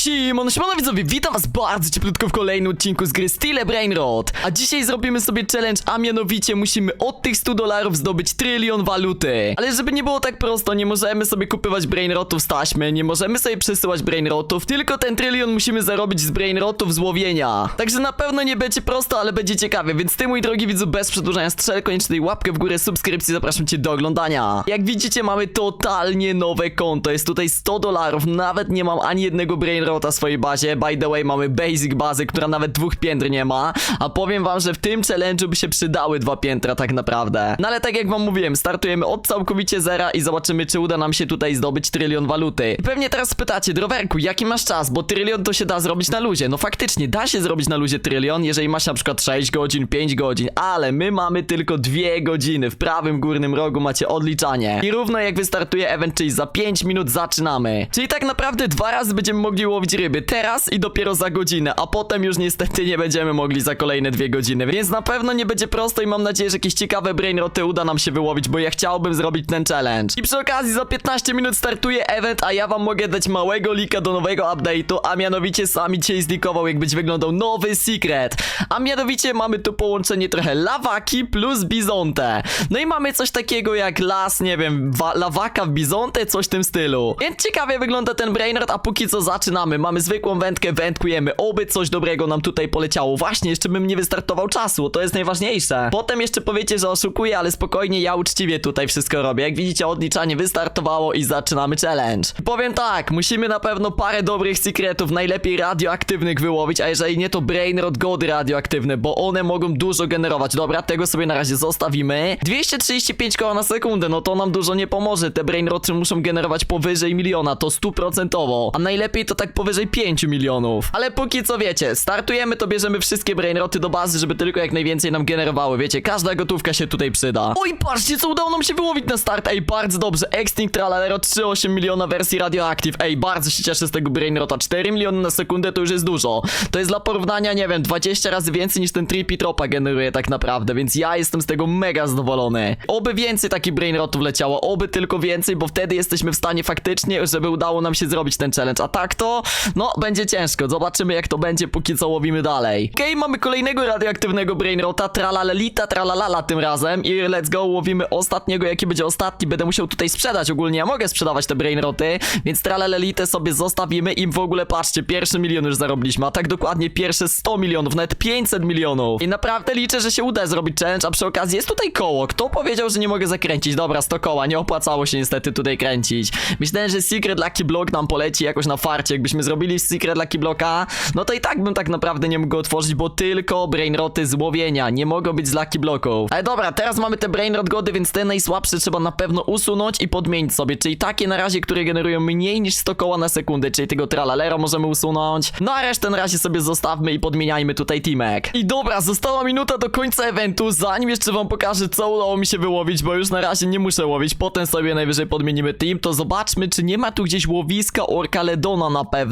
Siemon, siemano widzowie, witam was bardzo cieplutko w kolejnym odcinku z gry Steel Brainrot A dzisiaj zrobimy sobie challenge, a mianowicie musimy od tych 100 dolarów zdobyć trylion waluty. Ale żeby nie było tak prosto, nie możemy sobie kupywać Brainrotów z taśmy Nie możemy sobie przesyłać Brainrotów Tylko ten trylion musimy zarobić z Brainrotów z łowienia. Także na pewno nie będzie prosto, ale będzie ciekawie Więc ty mój drogi widzu, bez przedłużania strzel koniecznie łapkę w górę, subskrypcji, zapraszam cię do oglądania. Jak widzicie mamy totalnie nowe konto Jest tutaj 100 dolarów, nawet nie mam ani jednego Brainrota w swojej bazie. By the way mamy basic bazy, która nawet dwóch piętr nie ma. A powiem wam, że w tym challenge'u by się przydały dwa piętra tak naprawdę. No ale tak jak wam mówiłem, startujemy od całkowicie zera I zobaczymy czy uda nam się tutaj zdobyć trylion waluty. I pewnie teraz spytacie, Drowerku, jaki masz czas? Bo trylion to się da zrobić na luzie. No faktycznie, da się zrobić na luzie trylion, jeżeli masz na przykład 6 godzin, 5 godzin Ale my mamy tylko 2 godziny. W prawym górnym rogu macie odliczanie. I równo jak wystartuje event, czyli za 5 minut zaczynamy. Czyli tak naprawdę dwa razy będziemy mogli łowić ryby Teraz i dopiero za godzinę A potem już niestety nie będziemy mogli za kolejne 2 godziny. Więc na pewno nie będzie prosto i mam nadzieję, że jakieś ciekawe brainroty uda nam się wyłowić Bo ja chciałbym zrobić ten challenge. I przy okazji za 15 minut startuje event A ja wam mogę dać małego lika do nowego update'u A mianowicie sami dzisiaj zlikował jak będzie wyglądał nowy secret. A mianowicie mamy tu połączenie trochę lawaki plus bizonte. No i mamy coś takiego jak las, nie wiem, wa- lawaka w bizonte, coś w tym stylu. Więc ciekawie wygląda ten brainrot, a póki co zaczynamy Mamy zwykłą wędkę, wędkujemy, oby coś dobrego nam tutaj poleciało. Właśnie, jeszcze bym nie wystartował czasu, to jest najważniejsze. Potem jeszcze powiecie, że oszukuję, ale spokojnie, ja uczciwie tutaj wszystko robię. Jak widzicie, odliczanie wystartowało i zaczynamy challenge. Powiem tak, musimy na pewno parę dobrych secretów, najlepiej radioaktywnych wyłowić A jeżeli nie, to brainrot gody radioaktywne, bo one mogą dużo generować. Dobra, tego sobie na razie zostawimy. 235 koła na sekundę, no to nam dużo nie pomoże. Te brainroty muszą generować powyżej miliona, to stuprocentowo. A najlepiej to tak powyżej 5 milionów. Ale póki co wiecie, startujemy to bierzemy wszystkie brainroty do bazy, żeby tylko jak najwięcej nam generowały Wiecie, każda gotówka się tutaj przyda. Oj, patrzcie co udało nam się wyłowić na start. Ej, bardzo dobrze, Extinct Tralalero 3,8 miliona wersji Radioactive. Ej, bardzo się cieszę z tego brainrota 4 miliony na sekundę to już jest dużo. To jest dla porównania, nie wiem, 20 razy więcej niż ten Trippy Tropa generuje tak naprawdę Więc ja jestem z tego mega zadowolony. Oby więcej takich brainrotów leciało, oby tylko więcej Bo wtedy jesteśmy w stanie faktycznie, żeby udało nam się zrobić ten challenge. A tak to, no, będzie ciężko. Zobaczymy jak to będzie, póki co łowimy dalej. Okej, mamy kolejnego radioaktywnego brainrota Tralalelita, tralalala tym razem. I let's go, łowimy ostatniego, jaki będzie ostatni. Będę musiał tutaj sprzedać, ogólnie ja mogę sprzedawać te brainroty. Więc tralalelitę sobie zostawimy I w ogóle patrzcie, pierwszy milion już zarobiliśmy A tak dokładnie pierwsze 100 milionów, nawet 500 milionów. I naprawdę liczę, że się uda zrobić challenge A przy okazji jest tutaj koło. Kto powiedział, że nie mogę zakręcić? Dobra, 100 koła, nie opłacało się niestety tutaj kręcić. Myślałem, że Secret Lucky Block nam poleci jakoś na farcie Jakbyśmy zrobili Secret Lucky Blocka No to i tak bym tak naprawdę nie mógł otworzyć Bo tylko brainroty z łowienia Nie mogą być z Lucky Blocków Ale dobra, teraz mamy te brainrot gody Więc te najsłabsze trzeba na pewno usunąć i podmienić sobie Czyli takie na razie, które generują mniej niż 100 koła na sekundę Czyli tego tralalero możemy usunąć. No a resztę na razie sobie zostawmy i podmieniajmy tutaj teamek. I dobra, została minuta do końca eventu Zanim jeszcze wam pokażę co udało mi się wyłowić Bo już na razie nie muszę łowić Potem sobie najwyżej podmienimy team To zobaczmy czy nie ma tu gdzieś łowiska Orkaledona na pewno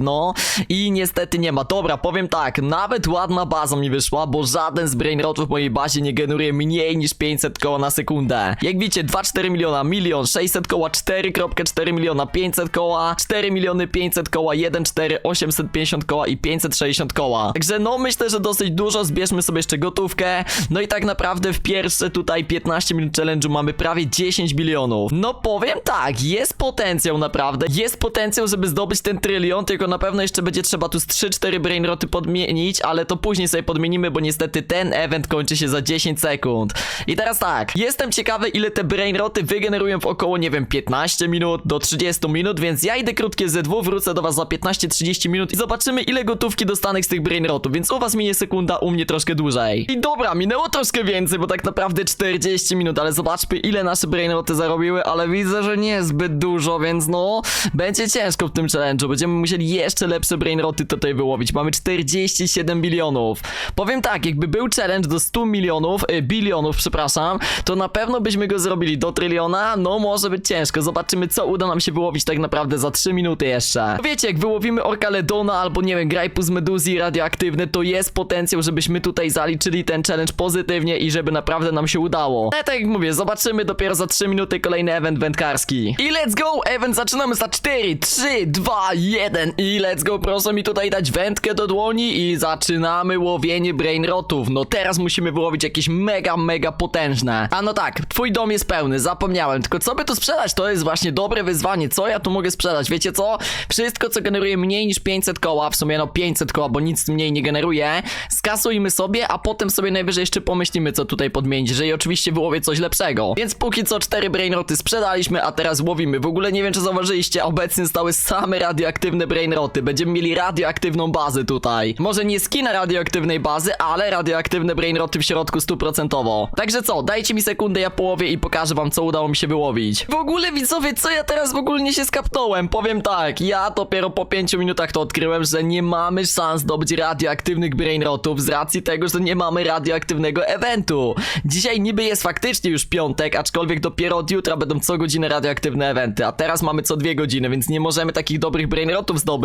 I niestety nie ma. Dobra, powiem tak. Nawet ładna baza mi wyszła Bo żaden z brainrotów w mojej bazie nie generuje mniej niż 500 koła na sekundę. Jak widzicie 2,4 miliona, milion, 600 koła 4,4 miliona, 500 koła 4 miliony 500 koła, 1,4, 850 koła i 560 koła. Także no myślę, że dosyć dużo. Zbierzmy sobie jeszcze gotówkę. No i tak naprawdę w pierwsze tutaj 15 minut challenge'u mamy prawie 10 bilionów. No powiem tak, jest potencjał naprawdę. Jest potencjał, żeby zdobyć ten trylion Tylko na pewno jeszcze będzie trzeba tu z 3-4 brainroty podmienić Ale to później sobie podmienimy, bo niestety ten event kończy się za 10 sekund. I teraz tak, jestem ciekawy ile te brainroty wygenerują w około, nie wiem, 15 minut do 30 minut Więc ja idę krótkie Z2, wrócę do was za 15-30 minut I zobaczymy ile gotówki dostanę z tych brainrotów Więc u was minie sekunda, u mnie troszkę dłużej. I dobra, minęło troszkę więcej, bo tak naprawdę 40 minut Ale zobaczmy ile nasze brainroty zarobiły Ale widzę, że nie zbyt dużo, więc no Będzie ciężko w tym challenge'u. Będziemy musieli jeszcze lepsze brainroty tutaj wyłowić. Mamy 47 bilionów. Powiem tak, jakby był challenge do 100 milionów y, Bilionów, przepraszam To na pewno byśmy go zrobili do tryliona. No może być ciężko, zobaczymy co uda nam się wyłowić tak naprawdę za 3 minuty jeszcze. No Wiecie, jak wyłowimy Orkaledona albo nie wiem, Grajpus Meduzi radioaktywny To jest potencjał, żebyśmy tutaj zaliczyli ten challenge pozytywnie I żeby naprawdę nam się udało. Ale tak jak mówię, zobaczymy dopiero za 3 minuty kolejny event wędkarski. I let's go, event zaczynamy za 4, 3, 2, 1 I let's go, proszę mi tutaj dać wędkę do dłoni i zaczynamy łowienie brainrotów. No teraz musimy wyłowić jakieś mega, mega potężne. A no tak, twój dom jest pełny, zapomniałem. Tylko co by tu sprzedać? To jest właśnie dobre wyzwanie. Co ja tu mogę sprzedać? Wiecie co? Wszystko, co generuje mniej niż 500 koła, w sumie no 500 koła, bo nic mniej nie generuje, skasujmy sobie, a potem sobie najwyżej jeszcze pomyślimy, co tutaj podmienić, jeżeli oczywiście wyłowię coś lepszego. Więc póki co cztery brainroty sprzedaliśmy, a teraz łowimy. W ogóle nie wiem, czy zauważyliście, obecnie stały same radioaktywne brainroty. Będziemy mieli radioaktywną bazę tutaj. Może nie skina radioaktywnej bazy, ale radioaktywne brainroty w środku stuprocentowo. Także co, dajcie mi sekundę, ja połowię i pokażę wam, co udało mi się wyłowić. W ogóle widzowie, co ja teraz w ogóle nie się skapnąłem? Powiem tak, ja dopiero po 5 minutach to odkryłem, że nie mamy szans zdobyć radioaktywnych brainrotów z racji tego, że nie mamy radioaktywnego eventu. Dzisiaj niby jest faktycznie już piątek, aczkolwiek dopiero od jutra będą co godzinę radioaktywne eventy, a teraz mamy co dwie godziny, więc nie możemy takich dobrych brainrotów zdobyć.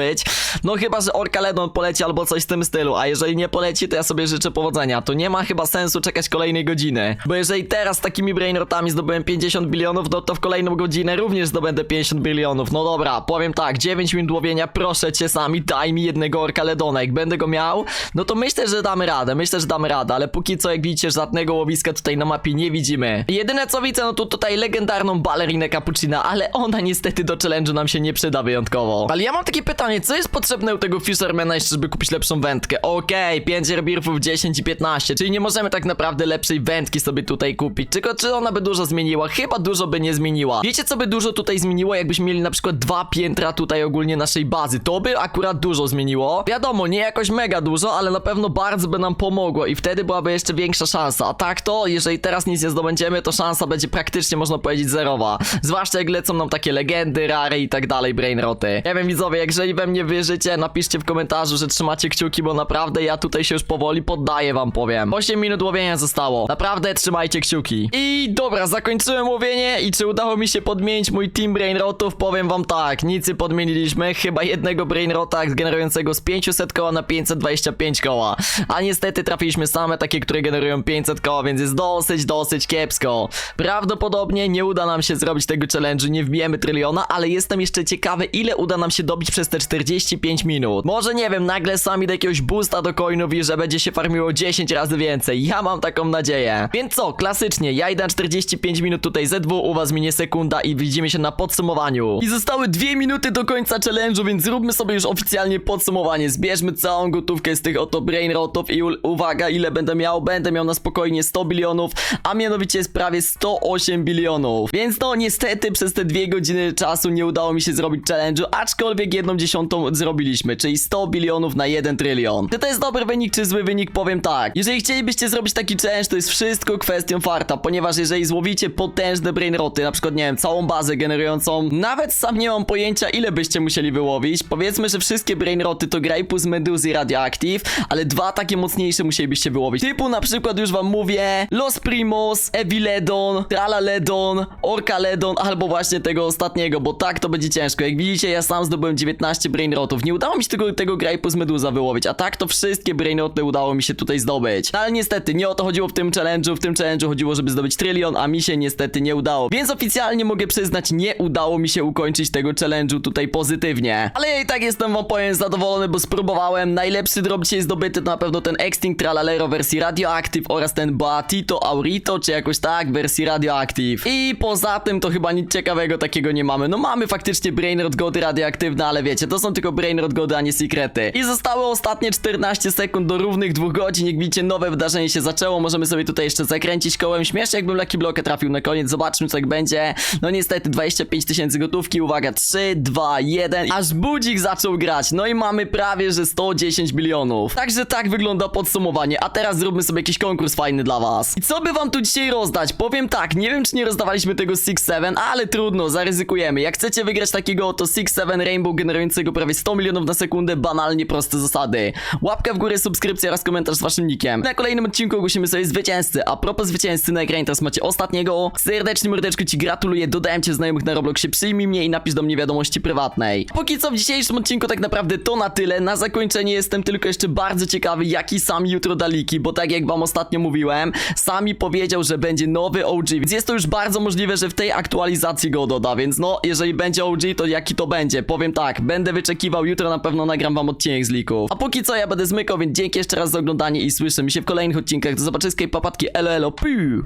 No chyba, że Orkaledon poleci albo coś w tym stylu, a jeżeli nie poleci, to ja sobie życzę powodzenia. To nie ma chyba sensu czekać kolejnej godziny, bo jeżeli teraz takimi brainrotami zdobyłem 50 bilionów, no to w kolejną godzinę również zdobędę 50 bilionów. No dobra, powiem tak, 9 minut łowienia, proszę cię sami, daj mi jednego Orkaledona. Jak będę go miał, no to myślę, że damy radę, myślę, że damy radę, ale póki co, jak widzicie, żadnego łowiska tutaj na mapie nie widzimy. Jedyne co widzę, no to tutaj legendarną balerinę Cappuccina, ale ona niestety do challenge'u nam się nie przyda wyjątkowo. Ale ja mam takie pytanie, co jest potrzebne u tego Fishermana jeszcze, żeby kupić lepszą wędkę? Okej, 5 rebirfów, 10 i 15, czyli nie możemy tak naprawdę lepszej wędki sobie tutaj kupić. Tylko czy ona by dużo zmieniła? Chyba dużo by nie zmieniła. Wiecie co by dużo tutaj zmieniło, jakbyśmy mieli na przykład dwa piętra tutaj ogólnie naszej bazy? To by akurat dużo zmieniło. Wiadomo, nie jakoś mega dużo, ale na pewno bardzo by nam pomogło i wtedy byłaby jeszcze większa szansa. A tak to, jeżeli teraz nic nie zdobędziemy, to szansa będzie praktycznie, można powiedzieć, zerowa. Zwłaszcza jak lecą nam takie legendy, rary i tak dalej, brainroty. Nie wiem widzowie, jeżeli we mnie wierzycie, napiszcie w komentarzu, że trzymacie kciuki, bo naprawdę ja tutaj się już powoli poddaję wam powiem. 8 minut łowienia zostało. Naprawdę trzymajcie kciuki. I dobra, zakończyłem łowienie i czy udało mi się podmienić mój team brainrotów? Powiem wam tak, nic nie podmieniliśmy, chyba jednego brainrota generującego z 500 koła na 525 koła. A niestety trafiliśmy same takie, które generują 500 koła, więc jest dosyć, dosyć kiepsko. Prawdopodobnie nie uda nam się zrobić tego challenge'u, nie wbijemy tryliona, ale jestem jeszcze ciekawy, ile uda nam się dobić przez te 45 minut. Może nie wiem, nagle sami do jakiegoś boosta do coinów i że będzie się farmiło 10 razy więcej. Ja mam taką nadzieję. Więc co, klasycznie, ja idę na 45 minut tutaj ZW, u was minie sekunda i widzimy się na podsumowaniu. I zostały 2 minuty do końca challenge'u, więc zróbmy sobie już oficjalnie podsumowanie. Zbierzmy całą gotówkę z tych oto brainrotów i u- uwaga, ile będę miał? Będę miał na spokojnie 100 bilionów, a mianowicie jest prawie 108 bilionów. Więc no niestety przez te dwie godziny czasu nie udało mi się zrobić challenge'u, aczkolwiek jedną dziesiątą zrobiliśmy, czyli 100 bilionów na 1 trylion. Czy to jest dobry wynik, czy zły wynik? Powiem tak. Jeżeli chcielibyście zrobić taki challenge, to jest wszystko kwestią farta, ponieważ jeżeli złowicie potężne brainroty, na przykład nie wiem, całą bazę generującą, nawet sam nie mam pojęcia ile byście musieli wyłowić. Powiedzmy, że wszystkie brainroty to Graipus, Meduzy, Radioactive, ale dwa takie mocniejsze musielibyście wyłowić. Typu na przykład już wam mówię Los Primos, Eviledon, Tralaledon, Orkaledon albo właśnie tego ostatniego, bo tak to będzie ciężko. Jak widzicie, ja sam zdobyłem 19 brainrotów. Nie udało mi się tylko tego Graipus Meduza wyłowić, a tak to wszystkie brainroty udało mi się tutaj zdobyć. No, ale niestety, nie o to chodziło w tym challenge'u. W tym challenge'u chodziło, żeby zdobyć trylion, a mi się niestety nie udało. Więc oficjalnie mogę przyznać, nie udało mi się ukończyć tego challenge'u tutaj pozytywnie. Ale ja i tak jestem wam powiem zadowolony, bo spróbowałem. Najlepszy drop dzisiaj zdobyty to na pewno ten Extinct Tralalero wersji Radioactive oraz ten Boatito Aurito, czy jakoś tak, wersji Radioactive. I poza tym to chyba nic ciekawego takiego nie mamy. No mamy faktycznie Brainrot Gody radioaktywne, ale wiecie, to są tylko Brainrot Gody, a nie sekrety. I zostały ostatnie 14 sekund do równych dwóch godzin. Jak widzicie, nowe wydarzenie się zaczęło. Możemy sobie tutaj jeszcze zakręcić kołem. Śmiesznie, jakbym Lucky Blokę trafił na koniec. Zobaczmy, co jak będzie. No niestety, 25 tysięcy gotówki. Uwaga, 3, 2, 1. Aż budzik zaczął grać. No i mamy prawie, że 110 bilionów. Także tak wygląda podsumowanie. A teraz zróbmy sobie jakiś konkurs fajny dla was. I co by wam tu dzisiaj rozdać? Powiem tak, nie wiem, czy nie rozdawaliśmy tego 6-7, ale trudno, zaryzykujemy. Jak chcecie wygrać takiego oto 6-7 Rainbow generującego prawie 100 milionów na sekundę, banalnie proste zasady. Łapka w górę, subskrypcja oraz komentarz z waszym nickiem. Na kolejnym odcinku ogłosimy sobie zwycięzcy. A propos zwycięzcy na ekranie teraz macie ostatniego. Serdecznie mordeczko ci gratuluję, dodałem cię znajomych na Robloxie, przyjmij mnie i napisz do mnie wiadomości prywatnej. Póki co w dzisiejszym odcinku tak naprawdę to na tyle. Na zakończenie jestem tylko jeszcze bardzo ciekawy, jaki sam jutro daliki, bo tak jak wam ostatnio mówiłem, sami powiedział, że będzie nowy OG, więc jest to już bardzo możliwe, że w tej aktualizacji go doda, więc no, jeżeli będzie OG, to jaki to będzie? Powiem tak, będę będę wyczekiwał, jutro na pewno nagram wam odcinek z lików. A póki co ja będę zmykał, więc dzięki jeszcze raz za oglądanie i słyszymy się w kolejnych odcinkach. Do zobaczenia, papatki, elo elo, piu!